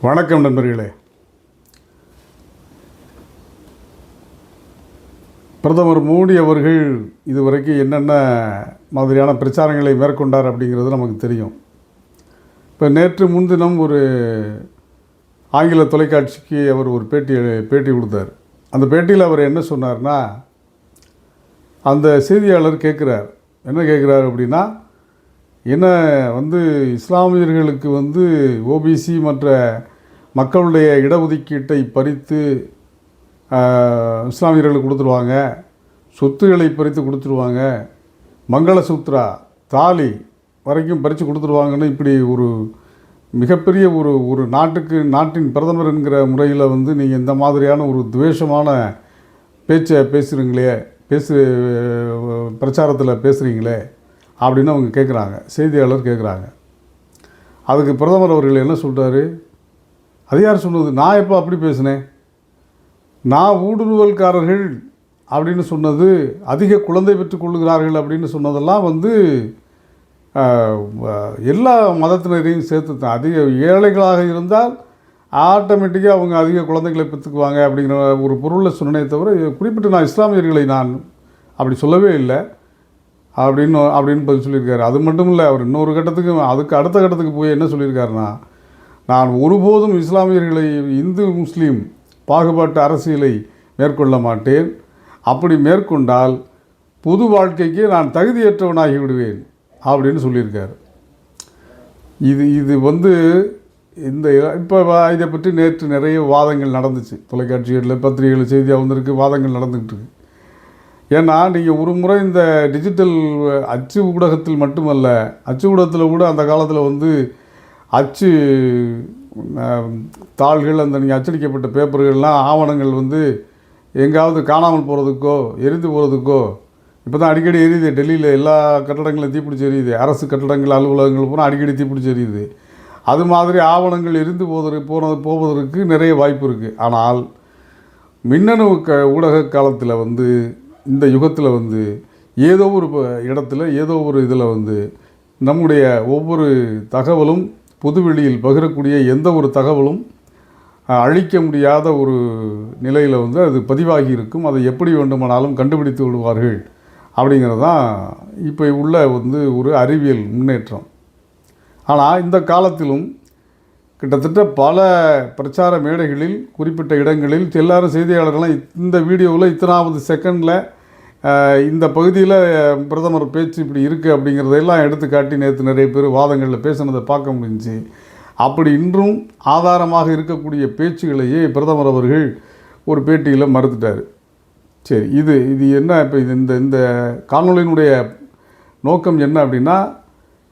வணக்கம் நண்பர்களே. பிரதமர் மோடி அவர்கள் இதுவரைக்கும் என்னென்ன மாதிரியான பிரச்சாரங்களை மேற்கொண்டார் அப்படிங்கிறது நமக்கு தெரியும். இப்போ நேற்று முன்தினம் ஒரு ஆங்கில தொலைக்காட்சிக்கு அவர் ஒரு பேட்டி பேட்டி கொடுத்தார். அந்த பேட்டியில் அவர் என்ன சொன்னார்னா அந்த செய்தியாளர் கேட்குறார். என்ன கேட்குறாரு அப்படின்னா என்ன வந்து இஸ்லாமியர்களுக்கு வந்து ஓபிசி மற்ற மக்களுடைய இடஒதுக்கீட்டை பறித்து இஸ்லாமியர்களுக்கு கொடுத்துருவாங்க. சொத்துக்களை பறித்து கொடுத்துருவாங்க. மங்களசூத்ரா தாலி வரைக்கும் பறித்து கொடுத்துருவாங்கன்னு இப்படி ஒரு மிகப்பெரிய ஒரு ஒரு நாட்டுக்கு நாட்டின் பிரதமர் என்கிற முறையில் வந்து நீங்கள் இந்த மாதிரியான ஒரு துவேஷமான பேச்சை பேசுகிறீங்களே பேசு பிரச்சாரத்தில் பேசுகிறீங்களே அப்படின்னு அவங்க கேட்குறாங்க செய்தியாளர் கேட்குறாங்க அதுக்கு பிரதமர் அவர்கள் என்ன சொல்கிறாரு அது யார் சொன்னது? நான் எப்போ அப்படி பேசினேன்? நான் ஊடுருவல்காரர்கள் அப்படின்னு சொன்னது அதிக குழந்தை பெற்றுக் கொள்ளுகிறார்கள் அப்படின்னு சொன்னதெல்லாம் வந்து எல்லா மதத்தினரையும் சேர்த்து தான். அதிக ஏழைகளாக இருந்தால் ஆட்டோமேட்டிக்காக அவங்க அதிக குழந்தைகளை பெற்றுக்குவாங்க அப்படிங்கிற ஒரு பொருளை சொன்னனே தவிர குறிப்பிட்டு நான் இஸ்லாமியர்களை நான் அப்படி சொல்லவே இல்லை. அப்படின்னு அப்படின்னு பதில் சொல்லியிருக்காரு. அது மட்டும் இல்லை அவர் இன்னொரு கட்டத்துக்கு அதுக்கு அடுத்த கட்டத்துக்கு போய் என்ன சொல்லியிருக்காருன்னா நான் ஒருபோதும் இஸ்லாமியர்களை இந்து முஸ்லீம் பாகுபாட்டு அரசியலை மேற்கொள்ள மாட்டேன். அப்படி மேற்கொண்டால் பொது வாழ்க்கைக்கு நான் தகுதியற்றவனாகி விடுவேன் அப்படின்னு சொல்லியிருக்காரு. இது இது வந்து இந்த இப்போ இதை பற்றி நேற்று நிறைய வாதங்கள் நடந்துச்சு. தொலைக்காட்சிகளில் பத்திரிகைகள் செய்தியாக வந்திருக்கு வாதங்கள் நடந்துக்கிட்டு இருக்கு. ஏன்னா நீங்கள் ஒரு முறை இந்த டிஜிட்டல் அச்சு ஊடகத்தில் மட்டுமல்ல அச்சு ஊடகத்தில் கூட அந்த காலத்தில் வந்து அச்சு தாள்கள் அந்த நீங்கள் அச்சடிக்கப்பட்ட பேப்பர்கள்லாம் ஆவணங்கள் வந்து எங்காவது காணாமல் போகிறதுக்கோ எரிந்து போகிறதுக்கோ இப்போ தான் அடிக்கடி எரியுது. டெல்லியில் எல்லா கட்டடங்களும் தீப்பிடிச்சு எரியுது. அரசு கட்டடங்கள் அலுவலகங்கள் பூரா அடிக்கடி தீப்பிடிச்சு எரியுது. அது மாதிரி ஆவணங்கள் எரிந்து போவதற்கு போனது போவதற்கு நிறைய வாய்ப்பு இருக்குது ஆனால் மின்னணு க ஊடக காலத்தில் வந்து இந்த யுகத்தில் வந்து ஏதோ ஒரு ப- இடத்துல ஏதோ ஒரு இதில் வந்து நம்முடைய ஒவ்வொரு தகவலும் பொதுவெளியில் பகிரக்கூடிய எந்த ஒரு தகவலும் அழிக்க முடியாத ஒரு நிலையில் வந்து அது பதிவாகி இருக்கும். அதை எப்படி வேண்டுமானாலும் கண்டுபிடித்து விடுவார்கள் அப்படிங்கிறது தான் இப்போ உள்ள வந்து ஒரு அறிவியல் முன்னேற்றம். ஆனால் இந்த காலத்திலும் கிட்டத்தட்ட பல பிரச்சார மேடைகளில் குறிப்பிட்ட இடங்களில் எல்லாரும் செய்தியாளர்கள்லாம் இந்த வீடியோவில் இத்தனாவது செகண்டில் இந்த பகுதியில் பிரதமர் பேச்சு இப்படி இருக்குது அப்படிங்கிறதையெல்லாம் எடுத்து காட்டி நேற்று நிறைய பேர் வாதங்களில் பேசுனதை பார்க்க முடிஞ்சுச்சு அப்படி இன்றும் ஆதாரமாக இருக்கக்கூடிய பேச்சுகளையே பிரதமர் அவர்கள் ஒரு பேட்டியில் மறுத்துட்டார். சரி இது இது என்ன இப்போ இது இந்த இந்த காணொலியினுடைய நோக்கம் என்ன அப்படின்னா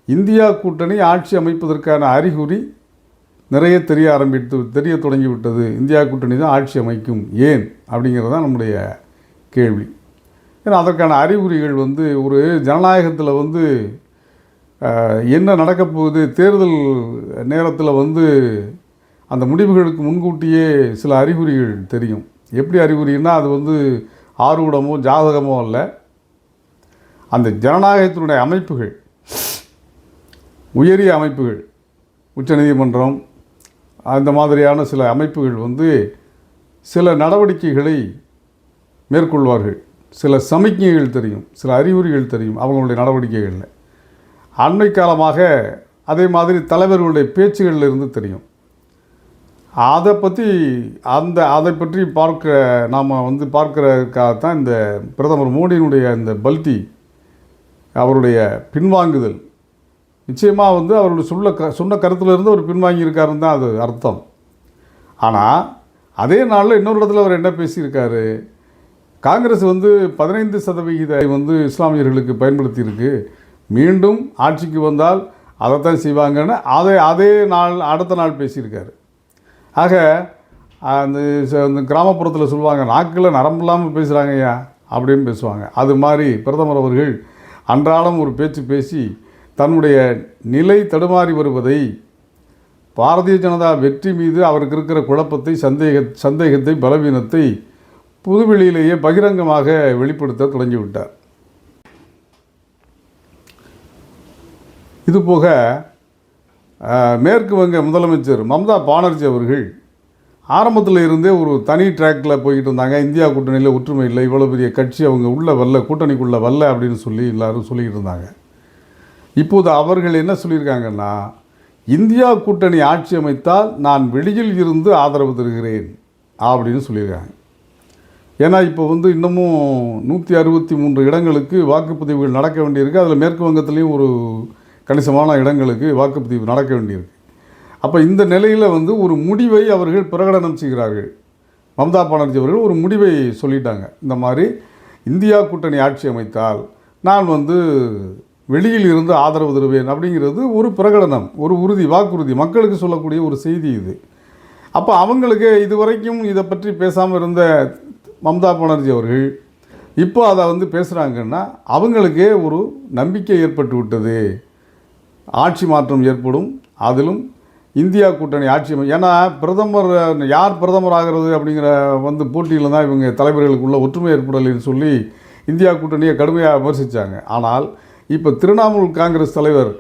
இந்தியா கூட்டணி ஆட்சி அமைப்பதற்கான அறிகுறி நிறைய தெரிய ஆரம்பித்து தெரிய தொடங்கிவிட்டது இந்தியா கூட்டணி தான் ஆட்சி அமைக்கும் ஏன் அப்படிங்கிறது தான் நம்முடைய கேள்வி. ஏன்னா அதற்கான அறிகுறிகள் வந்து ஒரு ஜனநாயகத்தில் வந்து என்ன நடக்கப் போகுது தேர்தல் நேரத்தில் வந்து அந்த முடிவுகளுக்கு முன்கூட்டியே சில அறிகுறிகள் தெரியும். எப்படி அறிகுறின்னா அது வந்து ஆர்வடமோ ஜாதகமோ அல்ல. அந்த ஜனநாயகத்தினுடைய அமைப்புகள் உயரிய அமைப்புகள் உச்சநீதிமன்றம் அந்த மாதிரியான சில அமைப்புகள் வந்து சில நடவடிக்கைகளை மேற்கொள்வார்கள். சில சமிக்ஞைகள் தெரியும் சில அறிகுறிகள் தெரியும் அவங்களுடைய நடவடிக்கைகளில். அண்மை காலமாக அதே மாதிரி தலைவர்களுடைய பேச்சுகளில் இருந்து தெரியும். அதை பற்றி அந்த அதை பற்றி பார்க்க நாம் வந்து பார்க்கறதுக்காகத்தான் இந்த பிரதமர் மோடியினுடைய இந்த பல்தி அவருடைய பின்வாங்குதல். நிச்சயமாக வந்து அவருடைய சொல்ல க சொன்ன கருத்துலேருந்து அவர் பின்வாங்கியிருக்காருன்னு தான் அது அர்த்தம். ஆனால் அதே நாளில் இன்னொரு இடத்துல அவர் என்ன பேசியிருக்காரு? காங்கிரஸ் வந்து பதினைந்து சதவிகித வந்து இஸ்லாமியர்களுக்கு பயன்படுத்தியிருக்கு. மீண்டும் ஆட்சிக்கு வந்தால் அதைத்தான் செய்வாங்கன்னு அதே அதே நாள் அடுத்த நாள் பேசியிருக்காரு. ஆக அந்த ச- அந்த கிராமப்புறத்தில் சொல்லுவாங்க நாக்கில் நரம்பு இல்லாமல் பேசுகிறாங்க ஐயா அப்படின்னு பேசுவாங்க. அது மாதிரி பிரதமர் அவர்கள் அன்றாடம் ஒரு பேச்சு பேசி தன்னுடைய நிலை தடுமாறி வருவதை பாரதிய ஜனதா வெற்றி மீது அவருக்கு இருக்கிற குழப்பத்தை சந்தேக சந்தேகத்தை பலவீனத்தை புதுவெளியிலேயே பகிரங்கமாக வெளிப்படுத்த தொடங்கிவிட்டார். இதுபோக மேற்கு வங்க முதலமைச்சர் மம்தா பானர்ஜி அவர்கள் ஆரம்பத்தில் இருந்தே ஒரு தனி ட்ராக்கில் போய்கிட்டு இருந்தாங்க. இந்தியா கூட்டணியில் ஒற்றுமை இல்லை இவ்வளோ பெரிய கட்சி அவங்க உள்ளே வரல கூட்டணிக்குள்ளே வரல அப்படின்னு சொல்லி எல்லோரும் சொல்லிக்கிட்டு இருந்தாங்க. இப்போது அவர்கள் என்ன சொல்லியிருக்காங்கன்னா இந்தியா கூட்டணி ஆட்சி அமைத்தால் நான் வெளியில் இருந்து ஆதரவு தருகிறேன் அப்படின்னு சொல்லியிருக்காங்க. ஏன்னா இப்போ வந்து இன்னமும் நூற்றி அறுபத்தி மூன்று இடங்களுக்கு வாக்குப்பதிவுகள் நடக்க வேண்டியிருக்கு. அதில் மேற்கு வங்கத்துலேயும் ஒரு கணிசமான இடங்களுக்கு வாக்குப்பதிவு நடக்க வேண்டியிருக்கு. அப்போ இந்த நிலையில் வந்து ஒரு முடிவை அவர்கள் பிரகடனம் செய்கிறார்கள். மம்தா பானர்ஜி அவர்கள் ஒரு முடிவை சொல்லிட்டாங்க. இந்த மாதிரி இந்தியா கூட்டணி ஆட்சி அமைத்தால் நான் வந்து வெளியில் இருந்து ஆதரவு தருவேன் அப்படிங்கிறது ஒரு பிரகடனம் ஒரு உறுதி வாக்குறுதி மக்களுக்கு சொல்லக்கூடிய ஒரு செய்தி இது. அப்போ அவங்களுக்கு இதுவரைக்கும் இதை பற்றி பேசாமல் இருந்த மம்தா பானர்ஜி அவர்கள் இப்போ அதை வந்து பேசுகிறாங்கன்னா அவங்களுக்கே ஒரு நம்பிக்கை ஏற்பட்டு விட்டது. ஆட்சி மாற்றம் ஏற்படும் அதிலும் இந்தியா கூட்டணி ஆட்சி ஏன்னா பிரதமர் யார் பிரதமர் ஆகிறது அப்படிங்கிற வந்து போட்டியில் தான் இவங்க தலைவர்களுக்குள்ள ஒற்றுமை ஏற்படலைன்னு சொல்லி இந்தியா கூட்டணியை கடுமையாக விமர்சித்தாங்க ஆனால் இப்போ திரிணாமுல் காங்கிரஸ் தலைவர்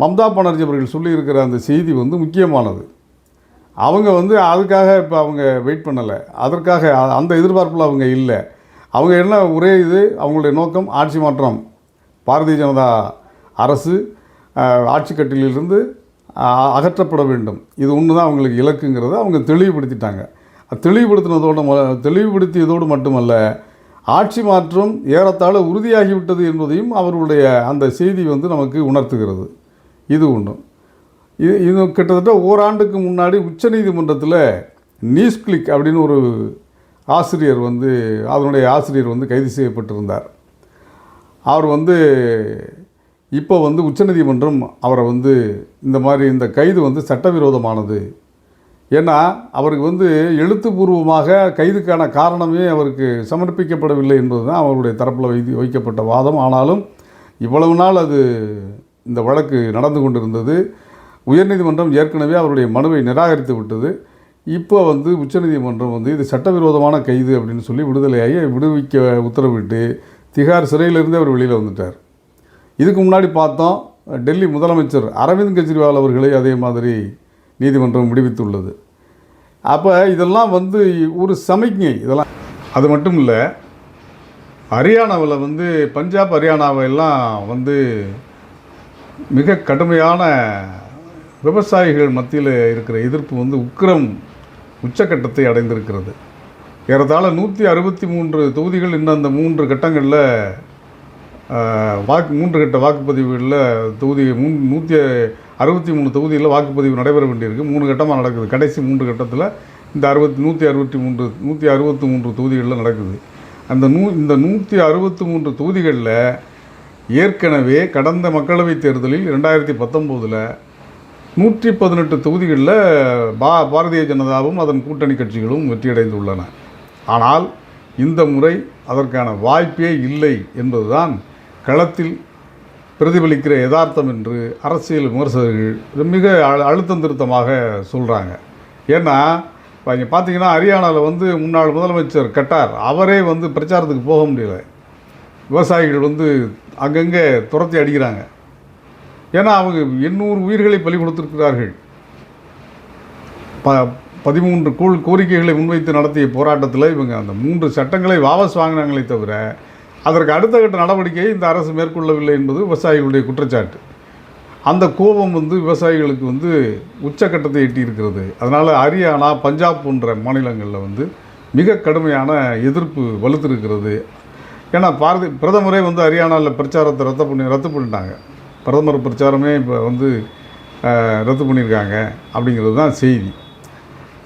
மம்தா பானர்ஜி அவர்கள் சொல்லியிருக்கிற அந்த செய்தி வந்து முக்கியமானது. அவங்க வந்து அதுக்காக இப்போ அவங்க வெயிட் பண்ணலை. அதற்காக அந்த எதிர்பார்ப்பில் அவங்க இல்லை. அவங்க என்ன ஒரே இது அவங்களுடைய நோக்கம் ஆட்சி மாற்றம். பாரதிய ஜனதா அரசு ஆட்சி கட்டிலிருந்து அகற்றப்பட வேண்டும். இது ஒன்று தான் அவங்களுக்கு இலக்குங்கிறத அவங்க தெளிவுபடுத்திட்டாங்க. தெளிவுபடுத்தினதோடு ம- தெளிவுபடுத்தியதோடு மட்டுமல்ல ஆட்சி மாற்றம் ஏறத்தாழ உறுதியாகிவிட்டது என்பதையும் அவர்களுடைய அந்த செய்தி வந்து நமக்கு உணர்த்துகிறது. இது ஒன்று இது இது கிட்டத்தட்ட ஓராண்டுக்கு முன்னாடி உச்சநீதிமன்றத்தில் நியூஸ் கிளிக் அப்படின்னு ஒரு ஆசிரியர் வந்து அதனுடைய ஆசிரியர் வந்து கைது செய்யப்பட்டிருந்தார். அவர் வந்து இப்போ வந்து உச்சநீதிமன்றம் அவரை வந்து இந்த மாதிரி இந்த கைது வந்து சட்டவிரோதமானது. ஏன்னா அவருக்கு வந்து எழுத்துப்பூர்வமாக கைதுக்கான காரணமே அவருக்கு சமர்ப்பிக்கப்படவில்லை என்பது தான் அவருடைய தரப்பில் வைத்து வைக்கப்பட்ட வாதம். ஆனாலும் இவ்வளவு நாள் அது இந்த வழக்கு நடந்து கொண்டிருந்தது. உயர்நீதிமன்றம் ஏற்கனவே அவருடைய மனுவை நிராகரித்து விட்டது. இப்போ வந்து உச்சநீதிமன்றம் வந்து இது சட்டவிரோதமான கைது அப்படின்னு சொல்லி விடுதலையாகி விடுவிக்க உத்தரவிட்டு திகார் சிறையிலிருந்து அவர் வெளியில் வந்துட்டார். இதுக்கு முன்னாடி பார்த்தோம் டெல்லி முதலமைச்சர் அரவிந்த் கெஜ்ரிவால் அவர்களை அதே மாதிரி நீதிமன்றம் விடுவித்துள்ளது. அப்போ இதெல்லாம் வந்து ஒரு சமிக்ஞை இதெல்லாம் அது மட்டும் இல்லை ஹரியானாவில் வந்து பஞ்சாப் ஹரியானாவை எல்லாம் வந்து மிக கடுமையான விவசாயிகள் மத்தியில் இருக்கிற எதிர்ப்பு வந்து உக்கிரம் உச்சக்கட்டத்தை அடைந்திருக்கிறது. ஏறத்தாழ நூற்றி அறுபத்தி மூன்று தொகுதிகள் இன்னும் அந்த மூன்று கட்டங்களில் வாக்கு மூன்று கட்ட வாக்குப்பதிவுகளில் தொகுதி மூ நூற்றி அறுபத்தி மூணு தொகுதிகளில் வாக்குப்பதிவு நடைபெற வேண்டியிருக்கு. மூணு கட்டமாக நடக்குது. கடைசி மூன்று கட்டத்தில் இந்த அறுபத்தி நூற்றி அறுபத்தி மூன்று நூற்றி அறுபத்தி மூன்று தொகுதிகளில் நடக்குது. அந்த நூ இந்த நூற்றி அறுபத்தி மூன்று தொகுதிகளில் ஏற்கனவே கடந்த மக்களவைத் தேர்தலில் ரெண்டாயிரத்தி பத்தொம்போதில் நூற்றி பதினெட்டு தொகுதிகளில் பா பாரதிய ஜனதாவும் அதன் கூட்டணி கட்சிகளும் வெற்றியடைந்துள்ளன ஆனால் இந்த முறை அதற்கான வாய்ப்பே இல்லை என்பதுதான் களத்தில் பிரதிபலிக்கிற யதார்த்தம் என்று அரசியல் விமர்சகர்கள் மிக அழு- அழுத்தம் திருத்தமாக சொல்கிறாங்க ஏன்னா இப்போ இங்கே பார்த்தீங்கன்னா ஹரியானாவில் வந்து முன்னாள் முதலமைச்சர் கட்டார். அவரே வந்து பிரச்சாரத்துக்கு போக முடியல. விவசாயிகள் வந்து அங்கங்கே துரத்தி அடிக்கிறாங்க. ஏன்னா அவங்க எண்ணூறு உயிர்களை பலி கொடுத்திருக்கிறார்கள். ப பதிமூன்று கோள் கோரிக்கைகளை முன்வைத்து நடத்திய போராட்டத்தில் இவங்க அந்த மூன்று சட்டங்களை வாபஸ் வாங்கினாங்களே தவிர அதற்கு அடுத்த கட்ட நடவடிக்கையை இந்த அரசு மேற்கொள்ளவில்லை என்பது விவசாயிகளுடைய குற்றச்சாட்டு. அந்த கோபம் வந்து விவசாயிகளுக்கு வந்து உச்சக்கட்டத்தை எட்டியிருக்கிறது. அதனால் ஹரியானா பஞ்சாப் போன்ற மாநிலங்களில் வந்து மிக கடுமையான எதிர்ப்பு வலுத்திருக்கிறது. ஏன்னா பாரதி பிரதமரே வந்து ஹரியானாவில் பிரச்சாரத்தை ரத்து பண்ணி ரத்து பண்ணிட்டாங்க. பிரதமர் பிரச்சாரமே இப்போ வந்து ரத்து பண்ணியிருக்காங்க அப்படிங்கிறது தான் செய்தி.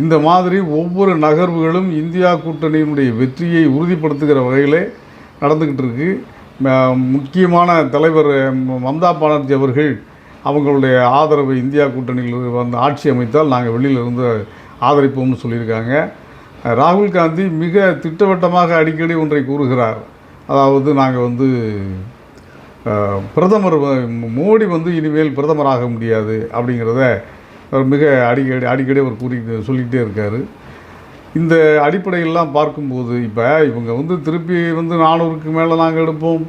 இந்த மாதிரி ஒவ்வொரு நகர்வுகளும் இந்தியா கூட்டணியினுடைய வெற்றியை உறுதிப்படுத்துகிற வகையிலே நடந்துக்கிட்டு இருக்கு. முக்கியமான தலைவர் மம்தா பானர்ஜி அவர்கள் அவங்களுடைய ஆதரவு இந்தியா கூட்டணியில் வந்து ஆட்சி அமைத்தால் நாங்கள் வெளியில் இருந்து ஆதரிப்போம்னு சொல்லியிருக்காங்க. ராகுல் காந்தி மிக திட்டவட்டமாக அடிக்கடி ஒன்றை கூறுகிறார். அதாவது நாங்கள் வந்து பிரதமர் மோடி வந்து இனிமேல் பிரதமராக முடியாது அப்படிங்கிறத அவர் மிக அடிக்கடி அடிக்கடி அவர் கூறி சொல்லிகிட்டே இருக்கார். இந்த அடிப்படையெல்லாம் பார்க்கும்போது இப்போ இவங்க வந்து திருப்பி வந்து நானூறுக்கு மேலே நாங்கள் எடுப்போம்.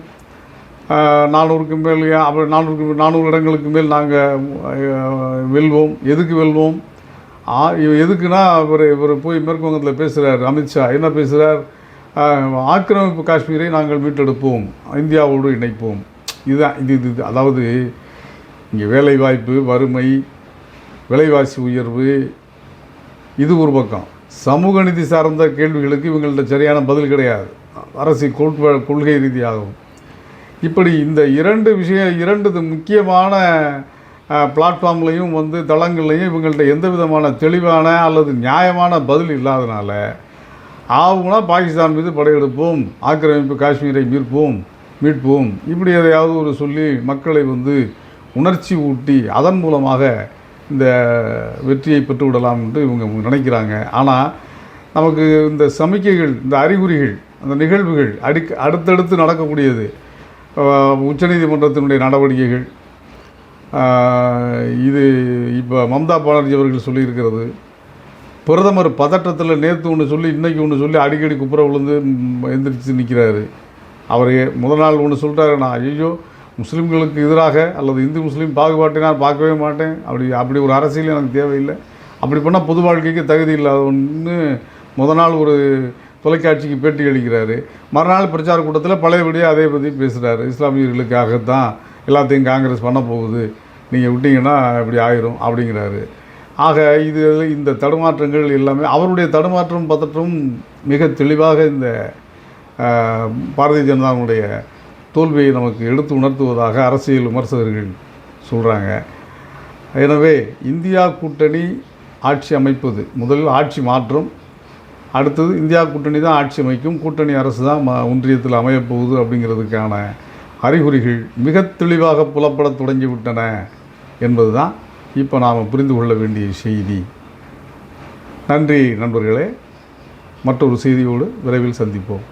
நானூறுக்கு மேல் அப்புறம் நானூறுக்கு நானூறு இடங்களுக்கு மேல் நாங்கள் வெல்வோம். எதுக்கு வெல்வோம்? ஆ இவ- எதுக்குன்னா இவர் இவர் போய் மேற்குவங்கத்தில் பேசுகிறார் அமித்ஷா என்ன பேசுகிறார் ஆக்கிரமிப்பு காஷ்மீரை நாங்கள் மீட்டெடுப்போம். இந்தியாவோடு இணைப்போம். இதுதான் இது இது அதாவது இங்கே வேலைவாய்ப்பு வறுமை விலைவாசி உயர்வு இது ஒரு பக்கம். சமூக நீதி சார்ந்த கேள்விகளுக்கு இவங்கள்ட்ட சரியான பதில் கிடையாது. அரசு கொள்கை கொள்கை ரீதியாகவும். இப்படி இந்த இரண்டு விஷயம் இரண்டு முக்கியமான பிளாட்ஃபார்ம்லையும் வந்து தளங்கள்லையும் இவங்கள்ட்ட எந்த விதமான தெளிவான அல்லது நியாயமான பதில் இல்லாதனால ஆகும்னா பாகிஸ்தான் மீது படையெடுப்போம் ஆக்கிரமிப்பு காஷ்மீரை மீட்போம் மீட்போம். இப்படி எதையாவது ஒரு சொல்லி மக்களை வந்து உணர்ச்சி ஊட்டி அதன் மூலமாக இந்த வெற்றியை பெற்றுவிடலாம் என்று இவங்க நினைக்கிறாங்க. ஆனால் நமக்கு இந்த சமிக்கைகள் இந்த அறிகுறிகள் அந்த நிகழ்வுகள் அடிக்க அடுத்தடுத்து நடக்கக்கூடியது. உச்சநீதிமன்றத்தினுடைய நடவடிக்கைகள் இது இப்போ மம்தா பானர்ஜி அவர்கள் சொல்லியிருக்கிறது. பிரதமர் பதட்டத்தில் நேற்று ஒன்று சொல்லி இன்றைக்கி ஒன்று சொல்லி அடிக்கடி குப்புற விழுந்து எந்திரிச்சு நிற்கிறாரு அவர் முதல் நாள் ஒன்று சொல்லிட்டாரு நான் ஐயோ முஸ்லீம்களுக்கு எதிராக அல்லது இந்து முஸ்லீம் பாகுபாட்டை நான் பார்க்கவே மாட்டேன். அப்படி அப்படி ஒரு அரசியல் எனக்கு தேவையில்லை. அப்படி பண்ணால் பொது வாழ்க்கைக்கு தகுதி இல்லாதவன்னு முத நாள் ஒரு தொலைக்காட்சிக்கு பேட்டி அளிக்கிறாரு. மறுநாள் பிரச்சார கூட்டத்தில் பழையபடியாக அதே பற்றி பேசுகிறாரு இஸ்லாமியர்களுக்காகத்தான் எல்லாத்தையும் காங்கிரஸ் பண்ண போகுது. நீங்கள் விட்டீங்கன்னா இப்படி ஆயிரும் அப்படிங்கிறாரு. ஆக இது இந்த தடுமாற்றங்கள் எல்லாமே அவருடைய தடுமாற்றம் பதற்றம் மிக தெளிவாக இந்த பாரதிய ஜனதாவுடைய தோல்வியை நமக்கு எடுத்து உணர்த்துவதாக அரசியல் விமர்சகர்கள் சொல்கிறாங்க எனவே இந்தியா கூட்டணி ஆட்சி அமைப்பது முதலில் ஆட்சி மாற்றம் அடுத்தது இந்தியா கூட்டணி தான் ஆட்சி அமைக்கும் கூட்டணி அரசு தான் ம ஒன்றியத்தில் அமையப்போகுது அப்படிங்கிறதுக்கான அறிகுறிகள் மிக தெளிவாக புலப்பட தொடங்கிவிட்டன என்பது தான் இப்போ நாம் புரிந்து கொள்ள வேண்டிய செய்தி. நன்றி நண்பர்களே. மற்றொரு செய்தியோடு விரைவில் சந்திப்போம்.